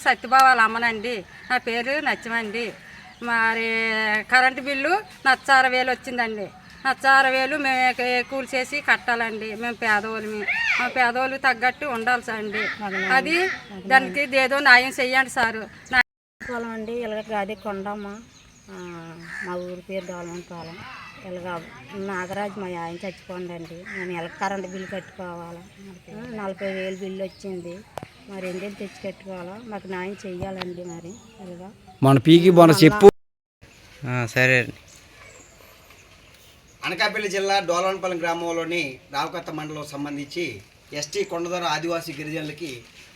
సత్యభావాలు అమ్మనండి నా పేరు నచ్చమండి. మరి కరెంటు బిల్లు నచ్చార వేలు వచ్చిందండి. నచ్చార వేలు మేము కూలి చేసి కట్టాలండి. మేము పేదవాళ్ళమి మా పేదవాళ్ళు తగ్గట్టు ఉండాలి సార్ అండి. అది దానికి ఏదో న్యాయం చెయ్యండి సారు. నా- పొలం అండి. ఇలాగ గాది కొండమ్మ. మా ఊరి పేరు పాలెం ఇలాగ నాగరాజు మా ఆయన అండి నేను ఎలా కరెంటు బిల్లు కట్టుకోవాలి. నలభై వేలు బిల్లు వచ్చింది. మరి ఎందుకు తెచ్చి కట్టుకోవాలా మాకు న్యాయం చెయ్యాలండి మరి మన పీకి బోన చెప్పు. సరే. అండి అనకాపల్లి జిల్లా డోలవనపల్లి గ్రామంలోని రావకత్త మండలం సంబంధించి ఎస్టీ కొండదొర ఆదివాసీ గిరిజనులకి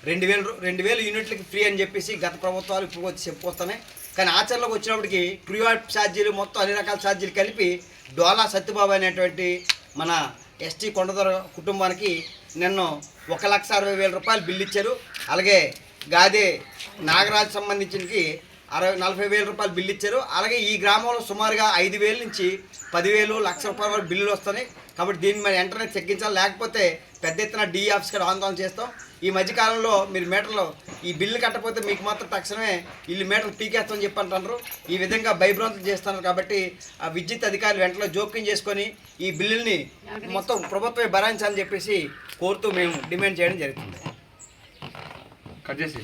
రెండు వేలు రూ- రెండు వేలు యూనిట్లకి ఫ్రీ అని చెప్పేసి గత ప్రభుత్వాలు ఇప్పుడు వచ్చి చెప్పొస్తున్నాయి కానీ ఆచరణలోకి వచ్చినప్పటికి ప్రియాట్ ఛార్జీలు మొత్తం అన్ని రకాల ఛార్జీలు కలిపి డోలా సత్యబాబు అనేటువంటి మన ఎస్టీ కొండదొర కుటుంబానికి నిన్న ఒక లక్ష అరవై వేల రూపాయలు బిల్లు ఇచ్చారు. అలాగే గాదే నాగరాజు సంబంధించినకి అరవై నలభై వేల రూపాయలు బిల్లు ఇచ్చారు. అలాగే ఈ గ్రామంలో సుమారుగా ఐదు వేల నుంచి పదివేలు లక్ష రూపాయల వరకు బిల్లులు వస్తున్నాయి. కాబట్టి దీన్ని మరి వెంటనే తగ్గించాలి లేకపోతే పెద్ద ఎత్తున డి ఆఫీస్ కూడా ఆందోళన చేస్తాం. ఈ మధ్యకాలంలో మీరు మీటర్లు ఈ బిల్లు కట్టకపోతే మీకు మాత్రం తక్షణమే వీళ్ళు మీటర్లు పీకేస్తామని చెప్పి అంటున్నారు ఈ విధంగా భయభ్రాంతులు చేస్తున్నారు కాబట్టి ఆ విద్యుత్ అధికారులు వెంటనే జోక్యం చేసుకొని ఈ బిల్లుల్ని మొత్తం ప్రభుత్వమే భరాయించాలని చెప్పేసి కోరుతూ మేము డిమాండ్ చేయడం జరుగుతుంది. కట్ చేసి.